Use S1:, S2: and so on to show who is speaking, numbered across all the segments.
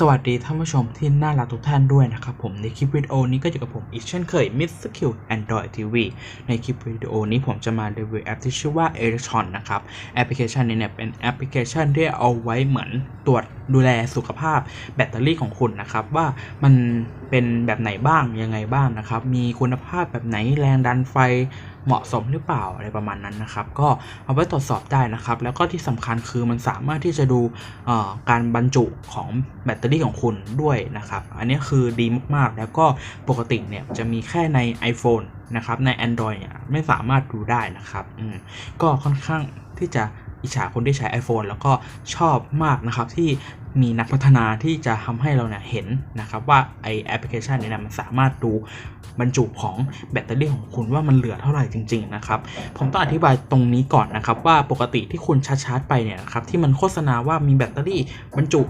S1: สวัสดีท่านผู้ชมที่น่ารักทุกท่านด้วยนะครับผมในคลิปวิดีโอนี้ก็อยู่กับผมอีกเช่นเคย Mr. Q Android TV ในคลิปวิดีโอนี้ผมจะมารีวิวแอปที่ชื่อว่า Electron นะครับแอปพลิเคชันนี้เนี่ยเป็นแอปพลิเคชันที่เอาไว้เหมือนตรวจดูแลสุขภาพแบตเตอรี่ของคุณนะครับ ว่ามันเป็นแบบไหนบ้างยังไงบ้างนะครับ มีคุณภาพแบบไหนแรงดันไฟเหมาะสมหรือเปล่าอะไรประมาณนั้นนะครับ ก็เอาไว้ตรวจสอบได้นะครับ แล้วก็ที่สำคัญคือมันสามารถที่จะดูการบรรจุของแบตเตอรี่ของคุณด้วยนะครับ อันนี้คือดีมากๆ แล้วก็ปกติเนี่ยจะมีแค่ใน iPhone นะครับใน Android เนี่ยไม่สามารถดูได้นะครับอืก็ค่อนข้างที่จะอิจฉาคนที่ใช้ iPhone แล้วก็ชอบมากนะครับที่มีนักพัฒนาที่จะทำให้เราเนี่ยเห็นนะครับว่าไอแอปพลิเคชันนี้เนี่ยมันสามารถดูบรรจุของแบตเตอรี่ของคุณว่ามันเหลือเท่าไหร่จริง ๆ นะครับ ผมต้องอธิบายตรงนี้ก่อนนะครับว่าปกติที่คุณชาร์จไปเนี่ยนะครับที่มันโฆษณาว่ามีแบตเตอรี่บรรจุ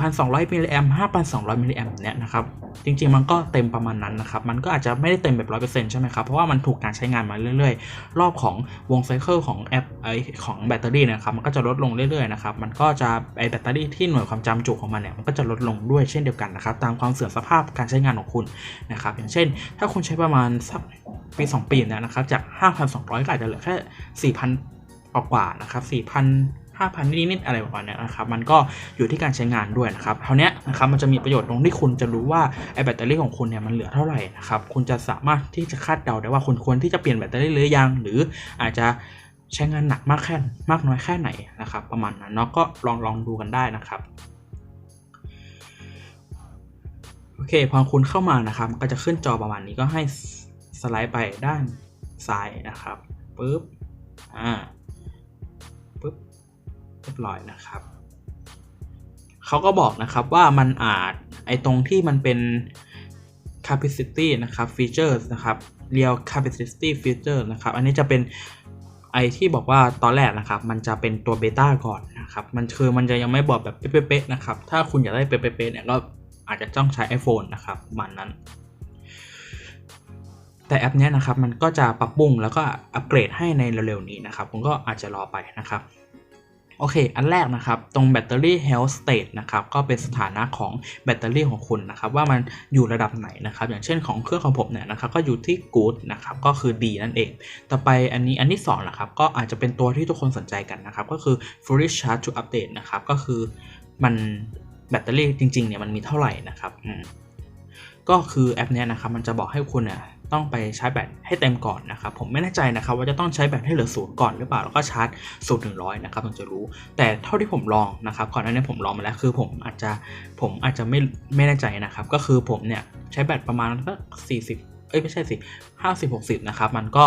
S1: 4,200 มิลลิแอม5,200 มิลลิแอมเนี่ยนะครับจริง ๆ มันก็เต็มประมาณนั้นนะครับ มันก็อาจจะไม่ได้เต็มแบบ 100%ใช่ไหมครับ เพราะว่ามันถูกการใช้งานมาเรื่อยๆ รอบของวงไซเคิลของแอปไอของแบตเตอรี่นะครับ มันก็จะลดลงเรื่อยๆ นะครับ มันก็จะไอแบตเตอรี่ที่หน่วยความจำจุของมันเนี่ยมันก็จะลดลงด้วยเช่นเดียวกันนะครับตามความเสื่อมสภาพการใช้งานของคุณนะครับอย่างเช่น ถ้าคุณใช้ประมาณสักปี 2 ปีเนี่ยนะครับจาก 5,200 ก็อาจจะเหลือแค่ 4,000 กว่านะครับ4,000 5,000 นิดๆอะไรประมาณนี้นะครับมันก็อยู่ที่การใช้งานด้วยนะครับเท่านี้นะครับมันจะมีประโยชน์ตรงที่คุณจะรู้ว่าไอ้แบตเตอรี่ของคุณเนี่ยมันเหลือเท่าไหร่นะครับคุณจะสามารถที่จะคาดเดาได้ว่าคุณควรที่จะเปลี่ยนแบตเตอรี่หรือยัง หรืออาจจะใช้งานหนักมากแค่มากน้อยแค่ไหนนะครับประมาณนั้นเนาะก็ลองลองดูกันได้นะครับ อเค พอคุณเข้ามานะครับก็จะขึ้นจอประมาณนี้ก็ให้สไลด์ไปด้านซ้ายนะครับปุ๊บอ่าปุ๊บเรียบร้อยนะครับเขาก็บอกนะครับว่ามันอาจไอตรงที่มันเป็น capacity นะครับ features นะครับ real capacity feature นะครับ อันนี้จะเป็นไอที่บอกว่าตอนแรกนะครับ มันจะเป็นตัวเบต้าก่อนนะครับ มันคือมันจะยังไม่บอกแบบเป๊ะๆนะครับ ถ้าคุณอยากได้เป๊ะๆเนี่ยก็ อาจจะต้องใช้ iPhone นะครับประมันนั้น แต่แอปนี้นะครับมันก็จะปรับปรุงแล้วก็อัปเกรดให้ในเร็วๆนี้นะครับผมก็อาจจะรอไปนะครับโอเค อันแรกนะครับ ตรงแบตเตอรี่ health state นะครับ ก็เป็นสถานะของแบตเตอรี่ของคุณนะครับ ว่ามันอยู่ระดับไหนนะครับ อย่างเช่นของเครื่องของผมเนี่ยนะครับ ก็อยู่ที่ good นะครับ ก็คือดีนั่นเอง ต่อไปอันนี้อันที่สองนะครับ ก็อาจจะเป็นตัวที่ทุกคนสนใจกันนะครับ ก็คือ fully charge to update นะครับ ก็คือมัน บตเตอรี่จริงๆเนี่ยมันมีเท่าไหร่นะครับอืมก็คือแอปเนี้ยนะครับมันจะบอกให้คุณเนี่ยต้องไปชาร์จแบตให้เต็มก่อนนะครับผมไม่แน่ใจนะครับว่าจะต้องใช้แบตให้เหลือศูนย์ก่อนหรือเปล่าแล้วก็ชาร์จศูนย์ถึงร้อยนะครับถึงจะรู้ แต่เท่าที่ผมลองนะครับก่อนหน้านี้ผมลองมาแล้วคือผมอาจจะผมอาจจะไม่ไม่แน่ใจนะครับก็คือผมเนี่ยใช้แบตประมาณสักสี่สิบเอ้ยไม่ใช่สิห้าสิบหกสิบนะครับมันก็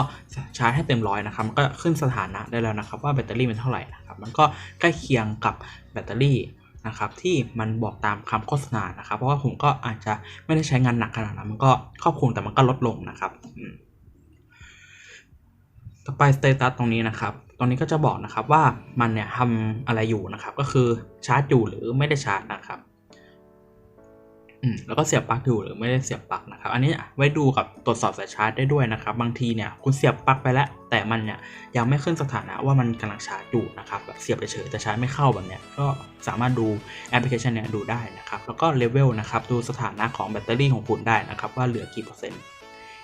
S1: ชาร์จให้เต็มร้อยนะครับมันก็ขึ้นสถานะได้แล้วนะครับว่าแบตเตอรี่มันเท่าไหร่นะครับมันก็ใกล้เคียงกับแบตเตอรี่ นะครับที่มันบอกตามคำโฆษณานะครับ เพราะว่าผมก็อาจจะไม่ได้ใช้งานหนักขนาดนั้นมันก็ครอบคลุมแต่มันก็ลดลงนะครับต่อไปสเตตัสตรงนี้นะครับตรงนี้ก็จะบอกนะครับว่ามันเนี่ยทำอะไรอยู่นะครับ ก็คือชาร์จอยู่หรือไม่ได้ชาร์จนะครับ แล้วก็เสียบปลั๊กอยู่หรือไม่ได้เสียบปลั๊กนะครับ อันนี้ไว้ดูกับตรวจสอบสายชาร์จได้ด้วยนะครับ บางทีเนี่ยคุณเสียบปลั๊กไปแล้ว แต่มันเนี่ยยังไม่ขึ้นสถานะว่ามันกำลังชาร์จอยู่นะครับแบบเสียบเฉยแต่ชาร์จไม่เข้าแบบเนี้ยก็สามารถดูแอปพลิเคชันเนี่ยดูได้นะครับ แล้วก็เลเวลนะครับดูสถานะของแบตเตอรี่ของคุณได้นะครับว่าเหลือกี่เปอร์เซ็นต์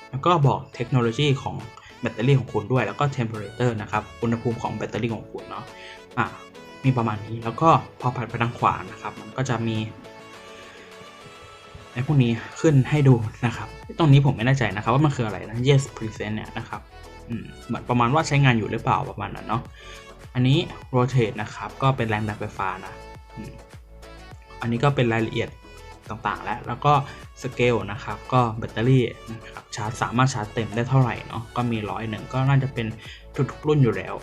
S1: แล้วก็บอกเทคโนโลยีของแบตเตอรี่ของคุณด้วย แล้วก็ temperature นะครับอุณหภูมิของแบตเตอรี่ของคุณเนาะอะมีประมาณนี้แล้วก็พอผัดไปทางขวานะครับมันก็จะมี ไอ้พวกนี้ขึ้นให้ดูนะครับ ตรงนี้ผมไม่แน่ใจนะครับว่ามันคืออะไรนะ yes present เนี่ยนะครับเหมือนประมาณว่าใช้งานอยู่หรือเปล่าประมาณนั้นเนาะ อันนี้ rotate นะครับ ก็เป็นแรงดันไฟฟ้านะอันนี้ก็เป็นรายละเอียดต่างๆ แล้ว แล้วก็สเกลนะครับ ก็แบตเตอรี่นะครับชาร์จสามารถชาร์จเต็มได้เท่าไหร่เนาะ ก็มีร้อยหนึ่งก็น่าจะเป็นทุกๆรุ่นอยู่แล้ว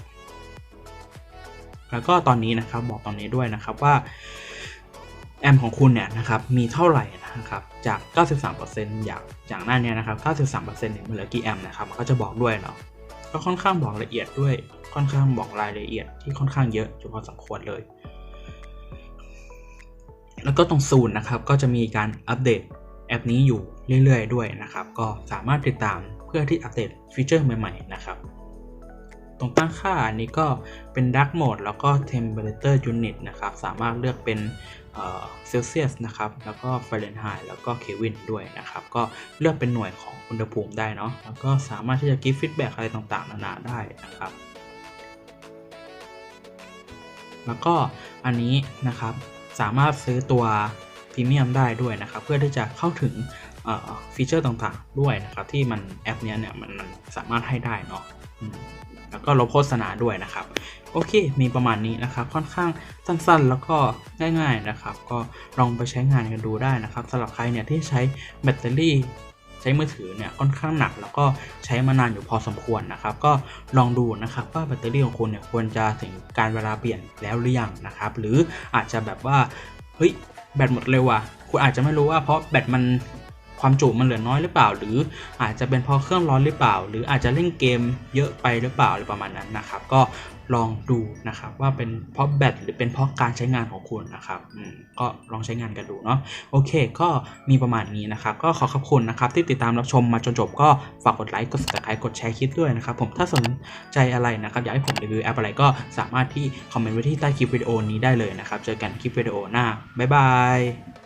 S1: แล้วก็ตอนนี้นะครับบอกตอนนี้ด้วยนะครับว่าแอมของคุณเนี่ยนะครับมีเท่าไหร่ นะครับจาก 93%อย่างอย่างหน้าเนี้นะครับ 93%เนี่ยมันเหลือกี่แอมนะครับมันก็จะบอกด้วยเนาะก็ค่อนข้างบอกละเอียดด้วยค่อนข้างบอกรายละเอียดที่ค่อนข้างเยอะอยู่พอสมควรเลย แล้วก็ตรงซูนนะครับก็จะมีการอัปเดตแอปนี้อยู่เรื่อยๆ ด้วยนะครับ ก็สามารถติดตามเพื่อที่อัปเดตฟีเจอร์ใหม่ๆนะครับ ตรงตั้งค่าอันนี้ก็เป็น Dark Mode แล้วก็ Temperature Unit นะครับ สามารถเลือกเป็นเซลเซียสนะครับ แล้วก็ Fahrenheit แล้วก็เควินด้วยนะครับ ก็เลือกเป็นหน่วยของอุณหภูมิได้เนาะ แล้วก็สามารถที่จะ give feedback อะไรต่างๆ นานาได้นะครับ แล้วก็อันนี้นะครับ สามารถซื้อตัวพรีเมียมได้ด้วยนะครับ เพื่อที่จะเข้าถึงฟีเจอร์ต่างๆ ด้วยนะครับ ที่มันแอปนี้เนี่ยมันมันสามารถให้ได้เนาะ แล้วก็ลบโฆษณาด้วยนะครับ โอเค มีประมาณนี้นะครับ ค่อนข้างสั้นๆ แล้วก็ง่ายๆนะครับ ก็ลองไปใช้งานกันดูได้นะครับสำหรับใครเนี่ยที่ใช้แบตเตอรี่ใช้มือถือเนี่ยค่อนข้างหนักแล้วก็ใช้มานานอยู่พอสมควรนะครับ ก็ลองดูนะครับว่าแบตเตอรี่ของคุณเนี่ยควรจะถึงการเวลาเปลี่ยนแล้วหรือยังนะครับ หรืออาจจะแบบว่าเฮ้ยแบตหมดเร็วอะคุณอาจจะไม่รู้ว่าเพราะแบตมัน ความจุมันเหลือน้อยหรือเปล่า หรืออาจจะเป็นเพราะเครื่องร้อนหรือเปล่า หรืออาจจะเล่นเกมเยอะไปหรือเปล่าอะไรประมาณนั้นนะครับ ก็ลองดูนะครับว่าเป็นเพราะแบตหรือเป็นเพราะการใช้งานของคุณนะครับอืมก็ลองใช้งานกันดูเนาะโอเค ก็มีประมาณนี้นะครับ ก็ขอขอบคุณนะครับที่ติดตามรับชมมาจนจบก็ฝากกดไลค์กด subscribe กดแชร์คลิปด้วยนะครับ ผมถ้าสนใจอะไรนะครับอยากให้ผมรีวิวแอปอะไรก็สามารถที่คอมเมนต์ไว้ที่ใต้คลิปวิดีโอนี้ได้เลยนะครับ เจอกันคลิปวิดีโอหน้าบ๊ายบาย